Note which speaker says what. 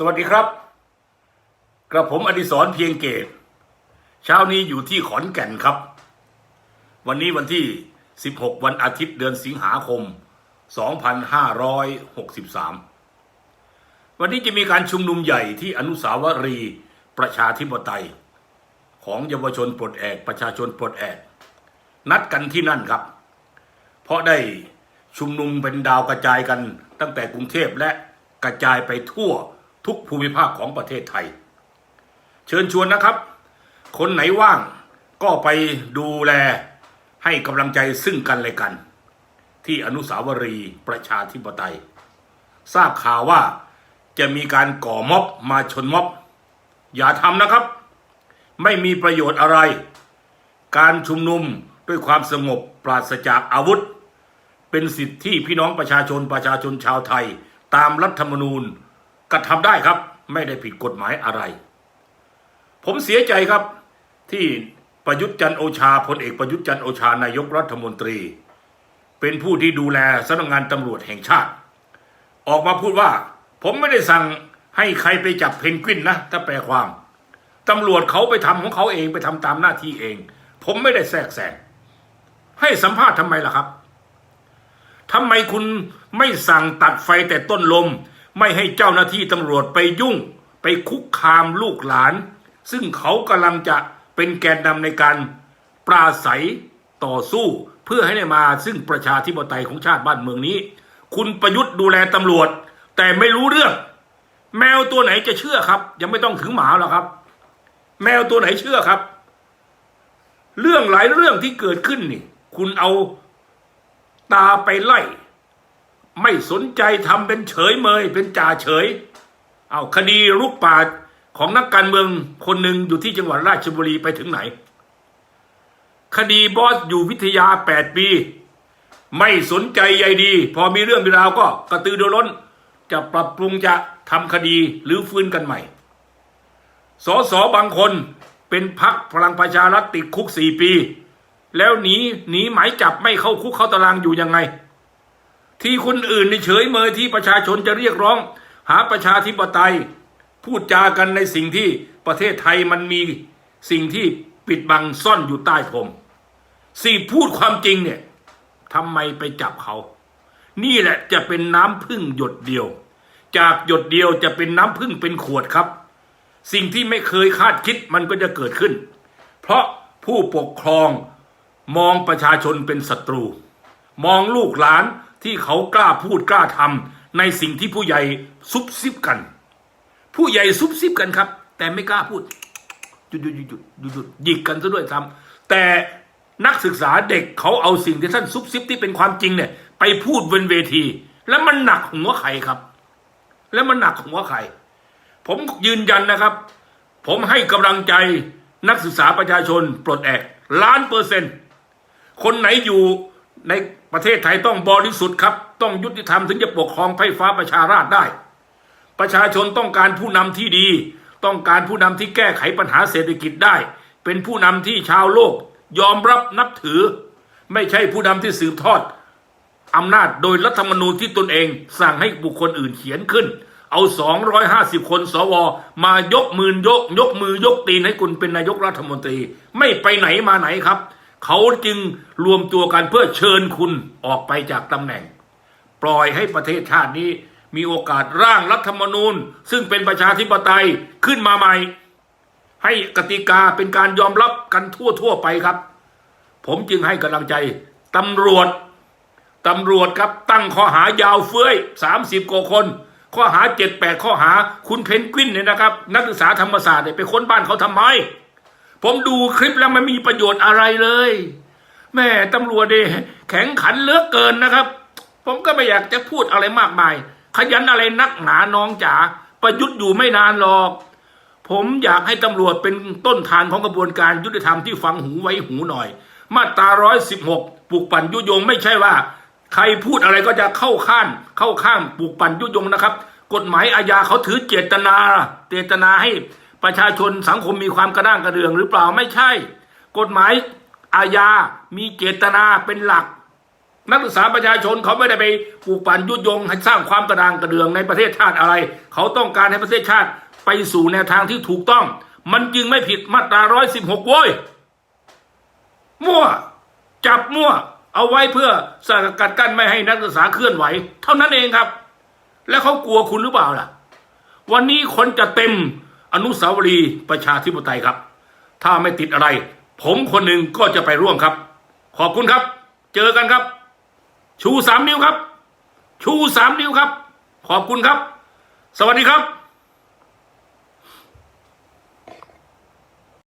Speaker 1: สวัสดีครับ กระผมอดิศรเพียงเกตเช้านี้อยู่ที่ขอนแก่นครับ วันนี้วันที่ 16 วันอาทิตย์เดือนสิงหาคม 2563 วันนี้จะมีการชุมนุมใหญ่ที่อนุสาวรีย์ประชาธิปไตย ของเยาวชนปลดแอกประชาชนปลดแอกนัดกันที่นั่นครับ เพราะได้ชุมนุมเป็นดาวกระจายกันตั้งแต่กรุงเทพและกระจายไปทั่ว ทุกภูมิภาคของประเทศไทย เชิญชวนนะครับ คนไหนว่างก็ไปดูแลให้กำลังใจซึ่งกันและกัน ที่อนุสาวรีย์ประชาธิปไตย ทราบข่าวว่าจะมีการก่อม็อบมาชนม็อบ อย่าทำนะครับ ไม่มีประโยชน์อะไร การชุมนุมด้วยความสงบปราศจากอาวุธ เป็นสิทธิที่พี่น้องประชาชนประชาชนชาวไทย ตามรัฐธรรมนูญ กระทำได้ครับ ไม่ได้ผิดกฎหมายอะไร ผมเสียใจครับที่ประยุทธ์จันโอชาพลเอกประยุทธ์จันโอชานายกรัฐมนตรี เป็นผู้ที่ดูแลสำนักงานตำรวจแห่งชาติ ออกมาพูดว่า ผมไม่ได้สั่งให้ใครไปจับเพนกวินนะ ถ้าแปลความตำรวจเขาไปทำของเขาเองไปทำตามหน้าที่เอง ผมไม่ได้แทรกแซงให้สัมภาษณ์ทำไมล่ะครับทำไมคุณไม่สั่งตัดไฟแต่ต้นลม ไม่ให้เจ้าหน้าที่ตำรวจไปยุ่ง ไปคุกคามลูกหลาน ซึ่งเขากำลังจะเป็นแกนนำในการปราศัยต่อสู้เพื่อให้ได้มาซึ่งประชาธิปไตยของชาติบ้านเมืองนี้ คุณประยุทธ์ดูแลตำรวจ แต่ไม่รู้เรื่อง แมวตัวไหนจะเชื่อครับ ยังไม่ต้องถึงหมาหรอกครับ แมวตัวไหนเชื่อครับ เรื่องหลายเรื่องที่เกิดขึ้นนี่ คุณเอาตาไปไล่ ไม่สนใจทำเป็นเฉยเมย เป็นจ่าเฉย เอาคดีลุกป่าของนักการเมืองคนหนึ่งอยู่ที่จังหวัดราชบุรีไปถึงไหน คดีบอสอยู่วิทยาแปดปี ไม่สนใจใยดี พอมีเรื่องมีราวก็กระตือรือร้น จะปรับปรุงจะทำคดีหรือฟื้นกันใหม่สอสอบางคนเป็นพักพลังประชารัฐติดคุกสี่ปี แล้วหนีหนีหมายจับไม่เข้าคุกเข้าตารางอยู่ยังไง ที่คนอื่นในเฉยเมยที่ประชาชนจะเรียกร้อง หาประชาธิปไตย พูดจากันในสิ่งที่ประเทศไทยมันมีสิ่งที่ปิดบังซ่อนอยู่ใต้พรมสี่พูดความจริงเนี่ยทำไมไปจับเขา นี่แหละจะเป็นน้ำพึ่งหยดเดียว จากหยดเดียวจะเป็นน้ำพึ่งเป็นขวดครับ สิ่งที่ไม่เคยคาดคิดมันก็จะเกิดขึ้น เพราะผู้ปกครองมองประชาชนเป็นศัตรู มองลูกหลาน ที่เขากล้าพูดกล้าทำในสิ่งที่ผู้ใหญ่ซุบซิบกัน ผู้ใหญ่ซุบซิบกันครับ แต่ไม่กล้าพูดหยุดหยุดหยุดหยุดหยุดหยิกกันซะด้วยซ้ำแต่นักศึกษาเด็กเขาเอาสิ่งที่ท่านซุบซิบที่เป็นความจริงเนี่ย ไปพูดบนเวที แล้วมันหนักหัวใครครับ แล้วมันหนักหัวใครผมยืนยันนะครับ ผมให้กำลังใจนักศึกษาประชาชนปลดแอกล้านเปอร์เซ็นต์คนไหนอยู่ใน ประเทศไทยต้องบริสุทธิ์ครับ ต้องยุติธรรมถึงจะปกครองไฟฟ้าประชาราษฎร์ได้ ประชาชนต้องการผู้นำที่ดี ต้องการผู้นำที่แก้ไขปัญหาเศรษฐกิจได้ เป็นผู้นำที่ชาวโลก ยอมรับนับถือ ไม่ใช่ผู้นำที่สืบทอดอำนาจโดยรัฐธรรมนูญที่ตนเอง สั่งให้บุคคลอื่นเขียนขึ้น เอา 250 คนสว มายกมือยก ยกมือยกตีนให้คุณเป็นนายกรัฐมนตรี ไม่ไปไหนมาไหนครับ เขาจึงรวมตัวกันเพื่อเชิญคุณออกไปจากตำแหน่ง ปล่อยให้ประเทศชาตินี้มีโอกาสร่างรัฐธรรมนูญ ซึ่งเป็นประชาธิปไตยขึ้นมาใหม่ ให้กติกาเป็นการยอมรับกันทั่วทั่วไปครับ ผมจึงให้กำลังใจตำรวจตำรวจครับตั้งข้อหายาวเฟ้ยสามสิบกว่าคน ข้อหาเจ็ดแปดข้อหาคุณเพนกวินเนี่ยนะครับ นักศึกษาธรรมศาสตร์เนี่ยไปค้นบ้านเขาทำไม ผมดูคลิปแล้วมันมีประโยชน์อะไรเลย แม่ตำรวจเดแข็งขันเลือกเกินนะครับ ผมก็ไม่อยากจะพูดอะไรมากมาย ขยันอะไรนักหนาน้องจ๋าประยุทธ์อยู่ไม่นานหรอก ผมอยากให้ตำรวจเป็นต้นทานของกระบวนการยุติธรรมที่ฟังหูไว้หูหน่อย มาตราร้อยสิบหกปลุกปั่นยุยงไม่ใช่ว่า ใครพูดอะไรก็จะเข้าข้านเข้าข้างปลุกปั่นยุยงนะครับ กฎหมายอาญาเขาถือเจตนา เจตนาให้ ประชาชนสังคมมีความกระด้างกระเดืองหรือเปล่าไม่ใช่ กฎหมายอาญา มีเจตนาเป็นหลัก นักศึกษาประชาชนเขาไม่ได้ไปปลูกปั่นยุยงให้สร้างความกระด้างกระเดืองในประเทศชาติอะไร เขาต้องการให้ประเทศชาติไปสู่แนวทางที่ถูกต้อง มันจึงไม่ผิดมาตราร้อยสิบหกโว้ยมั่ว จับมั่ว เอาไว้เพื่อสกัดกั้นไม่ให้นักศึกษาเคลื่อนไหว เท่านั้นเองครับ แล้วเขากลัวคุณหรือเปล่าล่ะ วันนี้คนจะเต็ม อนุสาวรีย์ประชาธิปไตยครับ ถ้าไม่ติดอะไร ผมคนหนึ่งก็จะไปร่วมครับ ขอบคุณครับ เจอกันครับ ชูสามนิ้วครับ ชูสามนิ้วครับ ขอบคุณครับ สวัสดีครับ